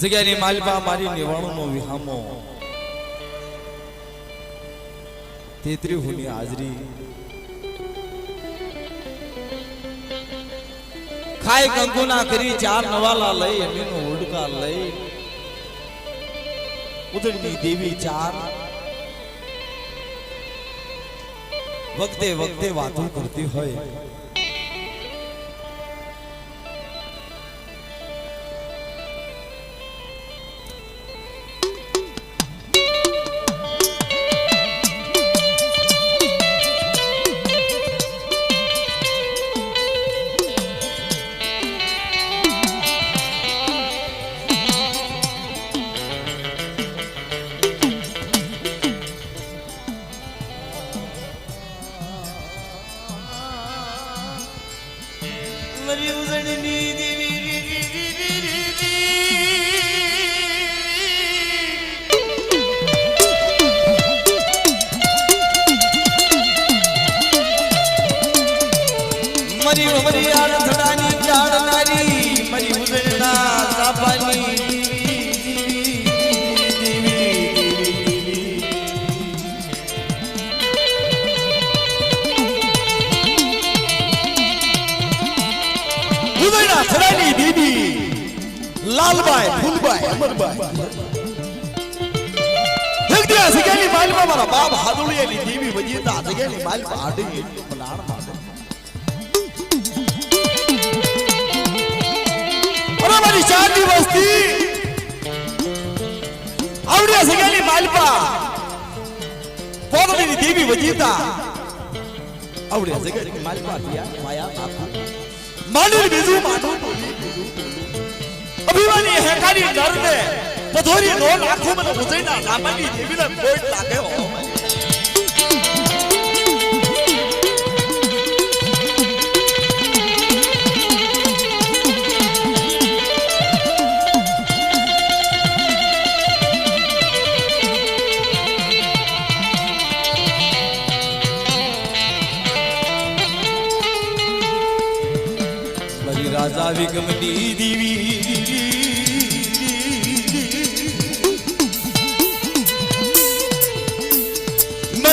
જગ્યાની માલપા મારી નિવાણોનો વિહામો. તેત્રી હુની હાજરી. ખાય કંકુના કરી ચાર નવાલા લઈ એમનો ઉડકા લઈ. ઉદળની દેવી ચાર. વખતે વખતે વાતો કરતી હોય. મારી ઉજળની દેવી. લાલબાઈ ફૂલબાઈ અમરબાઈ જગદીયા સગેલી માલમાં મારા બાપ હાદુળિયાની દેવી વજીતા સગેલી માલમાં આડી એટલું મનાણ મારે અરે મારી ચારની વસ્તી આવડિયા સગેલી માલપા પોતડીની દેવી વજીતા આવડિયા સગેલી માલપા માયા નાથા માનવી બીજું માનું અભિમાની હેઠાની નરને પધોરી નો લાખો મને ઉજૈના નામાની દેવીને કોઈ લાગે હો.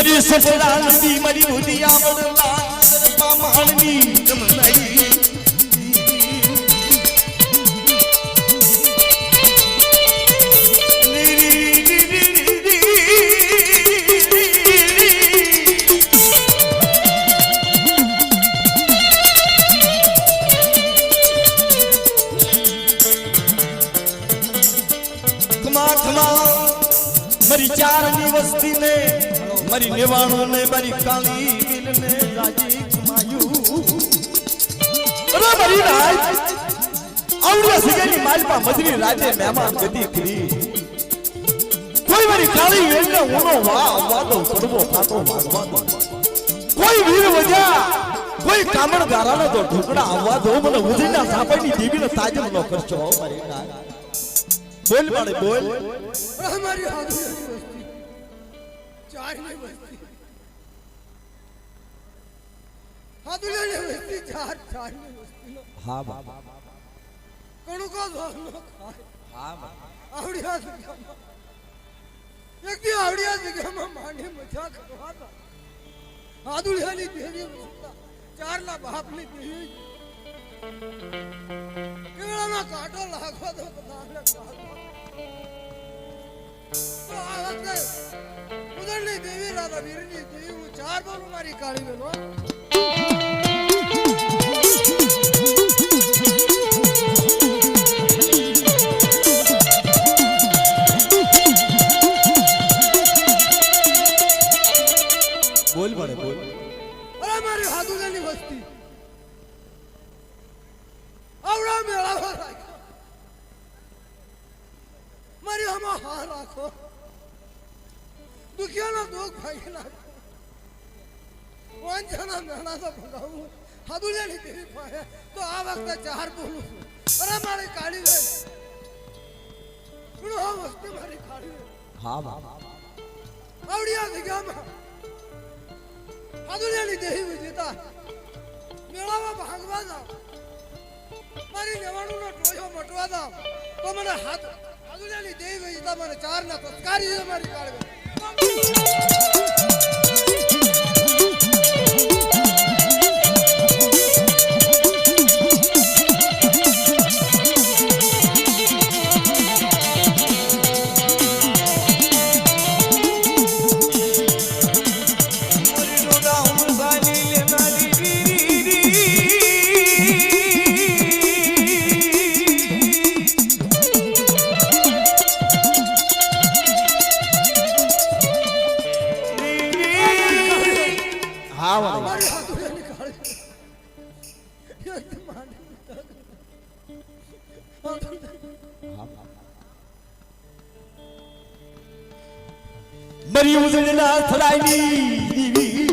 મારી નદી મારી ઉદિયા માણની જમનાઈ મારી ચારની વસ્તી ને મારી નેવાણું ને મારી કાળી બિલ ને રાજી કમાયું અરે મારી રાજ આવડ્યા સિગરી માલપા મજરી રાજે મહેમાન ગતિ કરી. કોઈ મારી કાળી વેલ ને વા, વાદો, પડવો ફાટો મારવા કોઈ વીર વજા કોઈ કામણ ગારાનો તો ઢોકડા આવવા દો. મને ઉજળના સાપડની દેવીનો તાજમ ન કરશો મારી બોલ મારે, બોલ. અમારી હાજરી. ચારની વસ્તી. હાદુલાની વસ્તી ચાર ચારની વસ્તી હા બાબા કણુકો ધોનો હા બાબા આવડિયા જગ્યામાં. એક દી આવડિયા જગ્યામાં માંડી મજા કરવા હતા. હાદુલાની દેવી ચારના બાપની દેવી કાંટો લાગવા તો બધાને. ಬಾಳತೈ ದೇವಿ ದೇವಿಲಾದಾ ಮೇರಿ ನೀ ದೇವಿ ಚಾರ್ ಬೋರು ಬಾರಿ ભાગી નાખો વાંચના નાના તો ભગાવું હાથુલાની દેવી પાસે તો આ વખતે ચાર બોલું છું અરે મારી કાળી પણ આ વસ્તી મારી કાળી હા. બાબા આવડિયા જગ્યામાં હાદુલિયાની દેહી વિજેતા મેળામાં ભાગવા જાવ મારી ટોયો દેવી હોય તમારે ચાર ના તસ્કારી મારી કાળવે મરી ઉજળેલા થરાઈની દીવી.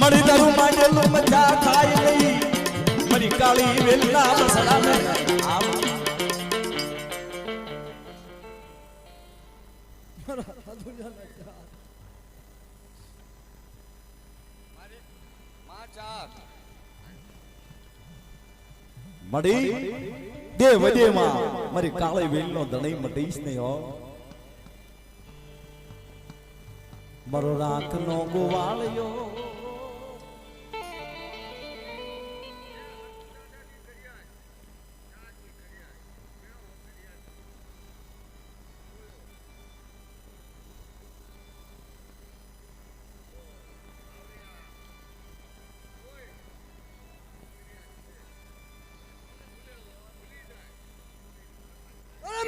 મળી તારું માંડેલું મજા થાય નહીં. મરી કાળી વેલના બસડા મે. મળી દેવ દેમાં મારી કાળી વેલનો ધણી મટીશ નહીં હો. મારો રાખનો ગોવાળિયો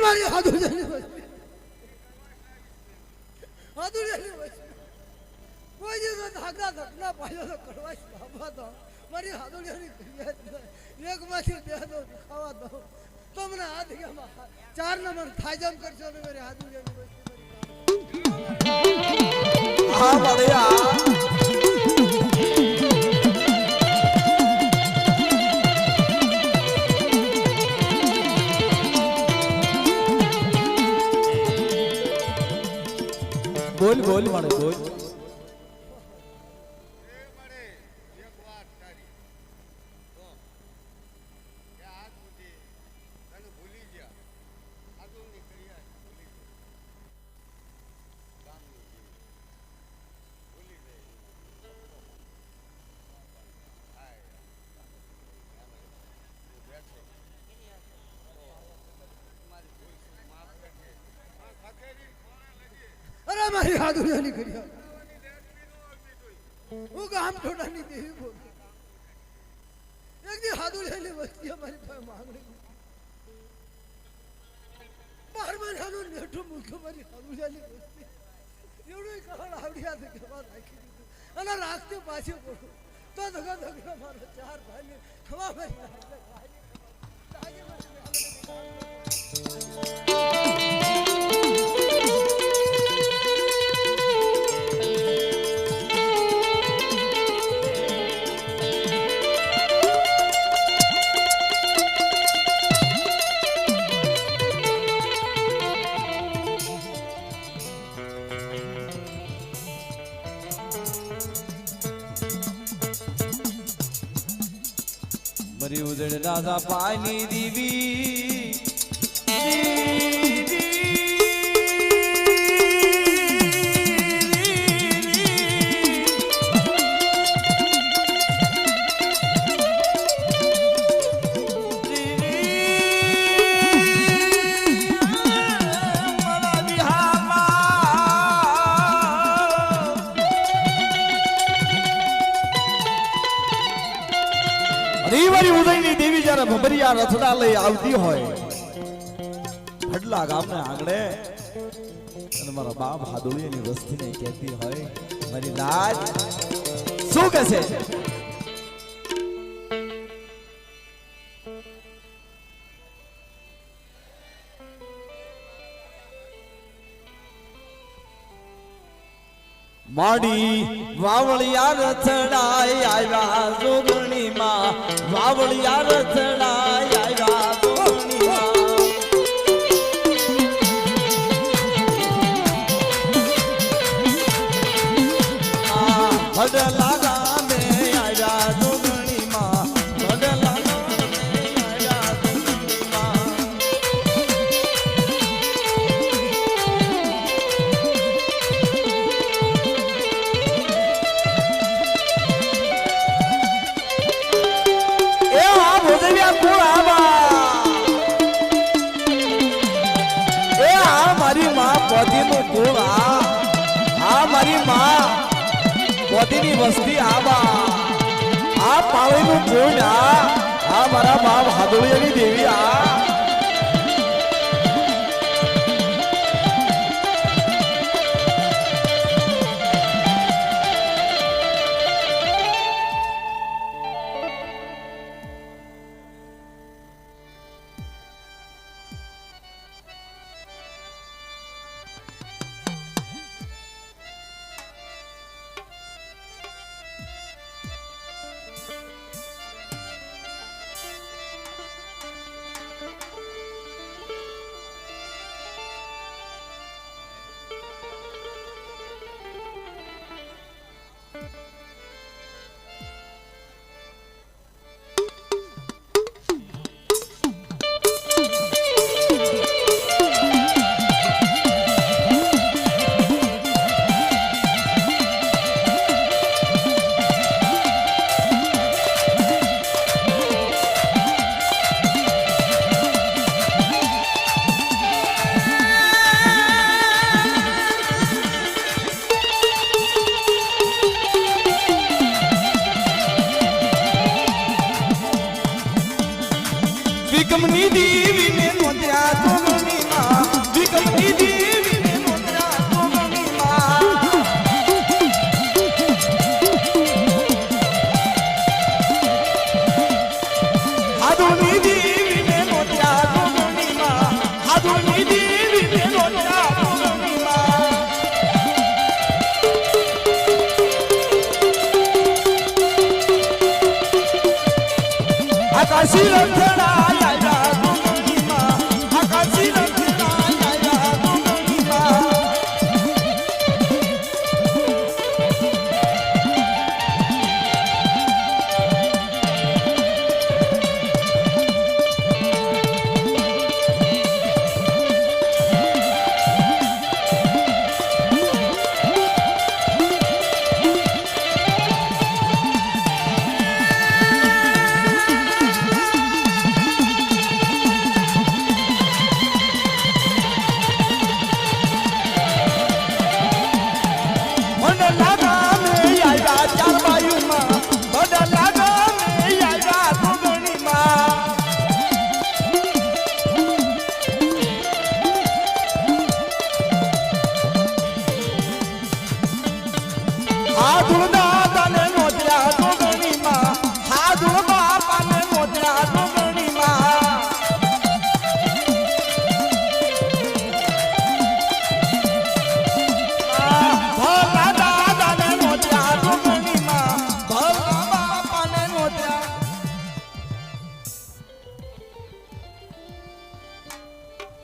મારી સાધુ સાધુ. કોઈ દિવસ ધાગા ધકના પાયો તો કરવા બાબા તો મારી હાદુડિયાની ક્રિયા જ એક માંથી બે દો ખાવા દો તમને મને હાથ ગયા ચાર નંબર થાજમ કરશો મારી હાદુડિયાની હા, મારે બોલ બોલ મારે બોલ અરે મારી હું ગામ ઠોડાની દેવી બોલ. એક દી હાદુડિયાની વસ્તી અમારી પાસે માંગણી. બાર મહિનાનું નેઠું મૂક્યું મારી હાદુડિયાની વસ્તી. એવડું કહાણ આવડ્યા છે કે રાખી દીધું. અને રાખતી પાછી બોલું. તો ધગા ધગા મારો ચાર ભાઈ ખવા મારી મરી ઉજળ રાજા રથડા લઈ આવતી હોય. હડલા ગામને આંગણે મારા બાપ હાદોળીની વસ્તીને કહેતી હોય, મારી લાજ શું કહે છે? માડી વાવળિયા રથડાય આવ્યા જોગણી માં વાવળિયા રથડાય નદીની વસ્તી આબા આ પાળીનું પૂર્ણ આ. મારા બાપ હાદુળિયાની દેવી આ. কাশির ছেড়া আকাশির Abre